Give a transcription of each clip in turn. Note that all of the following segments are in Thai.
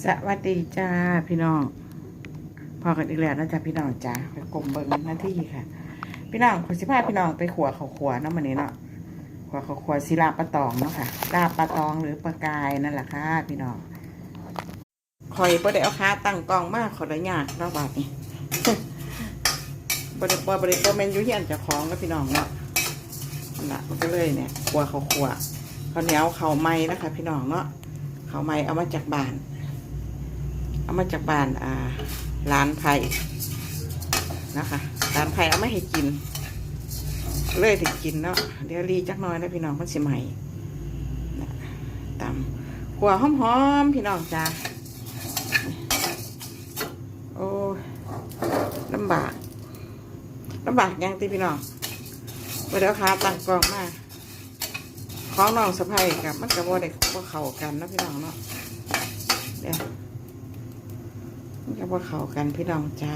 สวัสดีจ้าพี่น้อง พอกันอีกแล้วนะจ๊ะพี่น้องจ้าไปกลมเบิ้งหน้าที่ค่ะ พี่น้องคุณสิพาพี่น้องไปขัวเขาขัวเนาะมันนี้เนาะขัวเขาขัวศิลาปลาตองเนาะค่ะลาบปลาตองหรือปลากายนั่นแหละค่ะพี่น้องคอยประเดี๋ยวค้าตั้งกองมากขอได้ยากเนาะบาทนี้บริบริบริเมนอยูเฮียนจะคล้าของแล้วพี่น้องเนาะน่ะมันก็เลยเนี่ยขัวเขาขัวข้าเหนียวเขาไม้นะคะ พี่น้องเนาะเขาไม้เอามาจากบ้าน เอามาจากบ้านอ่าร้านไผ่นะคะร้านไผ่เอามาให้กิน เลยถึงกินเนาะเดี๋ยวรีจักน้อยนะพี่น้องมันสิใหม่นะตำขัวหอมๆพี่น้องจ้าโอ้ลำบากลำบากยังตีพี่น้องไปเดี๋ยวขาตั้งกองมาของน้องสะพ้ยกับมันกับว่าเด็กว่าเขากันนะพี่น้องเนาะเดี๋ยว มันก็บ่เข้ากันพี่น้องจ้า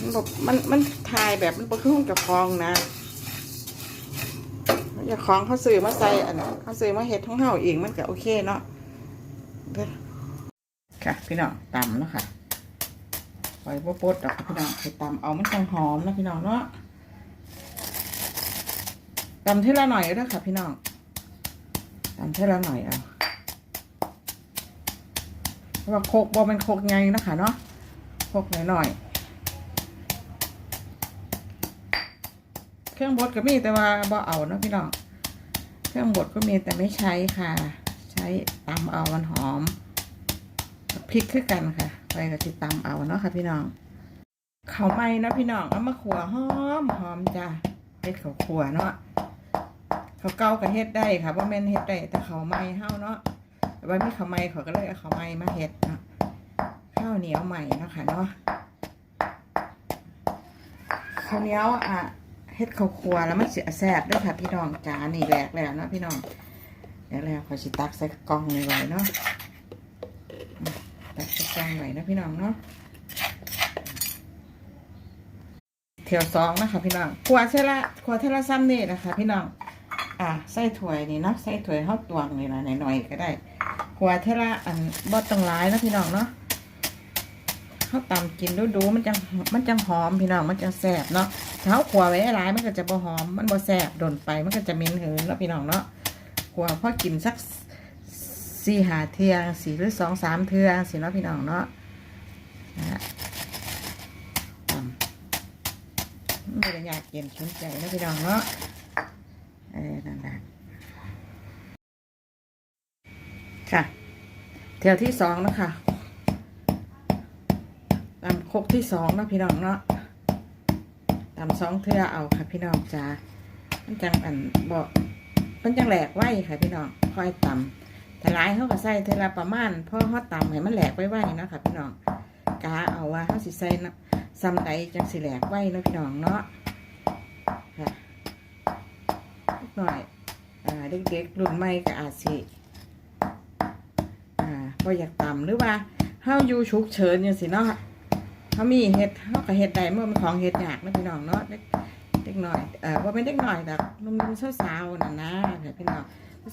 มันบอกมันมันทายแบบมันบ่คือห้องกับคลองนะอย่าของเขาซื้อมาใส่อันเขาซื้อมาเฮ็ดของเฮาเองมันก็โอเคเนาะค่ะ พี่น้องตำเนาะค่ะปล่อยบ่ปดดอกพี่น้องไปตำเอามันจังหอมนะพี่น้องเนาะตำเท่าละหน่อยด้อค่ะ พี่น้องตำเท่าละหน่อยเอาเพราะ ว่าโคกบอมันโคกไงนะคะเนาะโคกหน่อยๆเครื่องบดก็มีแต่ว่าบ่เอาเนาะพี่น้องเครื่องบดก็มีแต่ไม่ใช้ค่ะ ใช้ตำเอามันหอมพริกคือกันค่ะไปกับที่ตำเอาเนาะค่ะ พี่น้องเขาไม้เนาะพี่น้องเอามาขัวหอมหอมจ้ะเฮ็ดเขาวขัวเนาะเขาเกากับเฮ็ดได้ค่ะว่าแม่นเฮ็ดได้แต่เขาไม้เฮาเนาะ ไว้มีข้าวไม้เขาก็เลยเอาข้าวไม้มาเฮ็ดเนาะข้าวเหนียวใหม่เนาะค่ะเนาะข้าวเหนียวอะเฮ็ดข้าวครัวแล้วมันเสียแซ่บด้วยค่ะ พี่น้องจานี่แหลกแล้วเนาะพี่น้องแหลกแล้วขอสิตักใส่กล่องไว้เนาะตักใส่กล่องไว้นะพี่น้องเนาะเทียวสองนะคะพี่น้องขวดเทละขวดเทละซ้ำนี่นะคะ พี่น้อง อะใส่ถ้วยนี่นะใส่ถ้วยเฮาตวงนี่นะหน่อยๆก็ได้ หัวเทละอันบ่ต้องหลายนะพี่น้องเนาะเฮาตำกินดูๆมันจังมันจังหอมพี่น้องมันจังแซ่บเนาะถ้าเฮาขวไว้หลายมันก็จะบ่หอม มันบ่แซ่บโดนไปมันก็จะเหม็นเหืนเนาะพี่น้องเนาะขัวพอกินสักสี่หาเทืองสี่หรือสองสามเทืองสิเนาะพี่น้องเนาะนะฮะไม่ได้อยากเกินสนใจนะพี่น้องเนาะ เออนั่นแหละ ค่ะ แถวที่สองนะคะตามคกที่สองนะพี่น้องเนาะตามสองเทือเอาค่ะ พี่น้องจ้ามันจังอันบอกมันจังแหลกไว้ค่ะพี่น้องค่อยตำแต่ร้ายเขาก็ใส่เทละประมาณพราะเขาตำให้มันแหลกไว้ไว้นะค่ะพี่น้องกาเอาว่าเขาสิใส่นะซ้ำใดจังสิแหลกไว้นะพี่น้องเนาะค่ะหน่อยอ่าเด็กๆรุ่นใหม่ก็อาจสิ บ่อยากต่ำหรือว่าเฮาอยู่ฉุกเฉินจังซี่เนาะเฮามีเฮ็ดเฮาก็เฮ็ดได้เมื่อมันของเฮ็ดอยากนะพี่น้องเนาะเด็กเด็กน้อยเออบ่าเป็นเด็กหน้อยดอกหนุ่มๆสาวๆนั่นนะพี่น้อง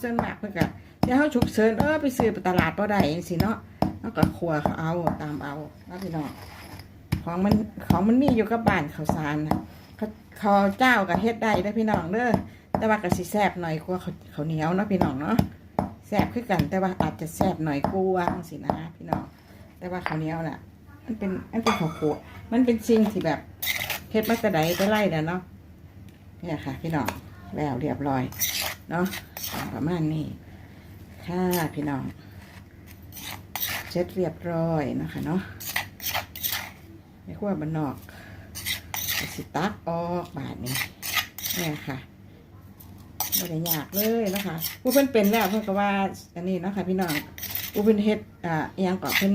ส่วนมากเพิ่นก็เดี๋ยวเฮาฉุกเฉินเออไปซื้อไปตลาดบ่ได้จังซี่เนาะเฮาก็ครัวเขาเอาตามเอานะพี่น้องของมันของมันมีอยู่กับบ้านข้าวสารนะเขาเจ้าก็เฮ็ดได้เด้พี่น้องเด้อแต่ว่าก็สิแซบหน่อยกว่าเขาเขาเหนียวเนาะพี่น้องเนาะ แซ่บคือกัน แต่ว่าอาจจะแซ่บหน่อยกว่าสินะพี่น้องแต่ว่าข้าวเหนียวน่ะ มันเป็นมันเป็นข้าวโพดมันเป็นสิ่งที่แบบเฮ็ดมาแต่ใดแต่ไรแล้วเนาะเนี่ยค่ะ พี่น้องแล้วเรียบร้อยเนาะประมาณนี้ค่ะพี่น้องเช็ดเรียบร้อยนะคะเนาะไม่ขั้วบันนอกสิตักออกบาทนี้เนี่ยค่ะ ไม่ได้ยากเลยนะคะผู้เพิ่นเป็นแล้วเพิ่นก็ว่าอันนี้นะคะพี่น้องผู้เพิ่นเฮ็ดอ่าอหยังก็เพิ่น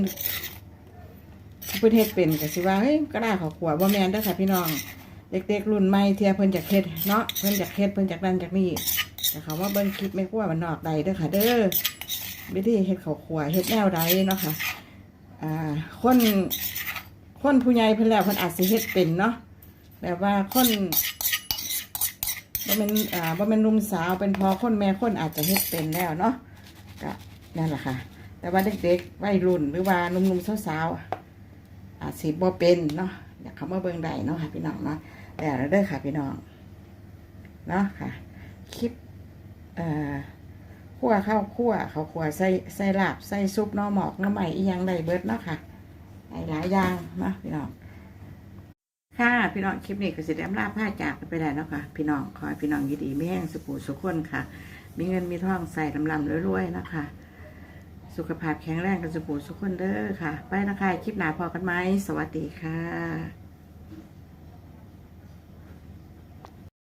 ผู้เพิ่นเฮ็ดเป็นก็สิว่าเฮ้ยก็ได้ขอขวดบ่แม่นเด้อค่ะพี่น้องเด็กๆรุ่นใหม่เทียเพิ่นจากเฮ็ดเนาะเพิ่นจากเฮ็ดเพิ่นจากนั่นจากนี่แต่เขาว่าเบิ่งคลิปไม่กลัวมันนอกใดเด้อค่ะ เด้อวิธีเฮ็ดข้าวขัวเฮ็ดแนวใดเนาะค่ะอ่าคนคนผู้ใหญ่เพิ่นแล้วเพิ่นอาจสิเฮ็ดเป็นเนาะแบบว่าคน บ่เป็นอ่าบ่เป็นหนุ่มสาวเป็นพอคนแม่คนอาจจะเฮ็ดเป็นแล้วเนาะก็นั่นแหละค่ะ แต่ว่าเด็กๆวัยรุ่นหรือว่าหนุ่มๆสาวๆอาจสิบ่เป็นเนาะอยากเข้ามาเบิ่งได้เนาะค่ะพี่น้องเนาะแต่แล้วเด้อค่ะพี่น้องเนาะค่ะคลิปเอ่อคั่วข้าวคั่วข้าวคั่วใส่ใส่ลาบใส่ซุปน้อหมอกน้อใหม่อีหยังได้เบิดเนาะค่ะหลายอย่างเนาะพี่น้อง ค่ะพี่น้องคลิปนี้ก็สิได้อำลาผ้าจากกันไปแล้วเนาะค่ะ พี่น้องขอให้พี่น้องยินดีไม่แห้งสุขุสุขคนค่ะ มีเงินมีทองใส่ลำลำรวยๆนะคะสุขภาพแข็งแรงกันสุขุสุขคนเด้อค่ะ ไปนะคะคลิปหน้าพอกันไหมสวัสดีค่ะ